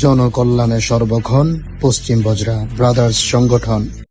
জনকল্যাণে সর্বক্ষণ পশ্চিম বজরা ব্রাদার্স সংগঠন।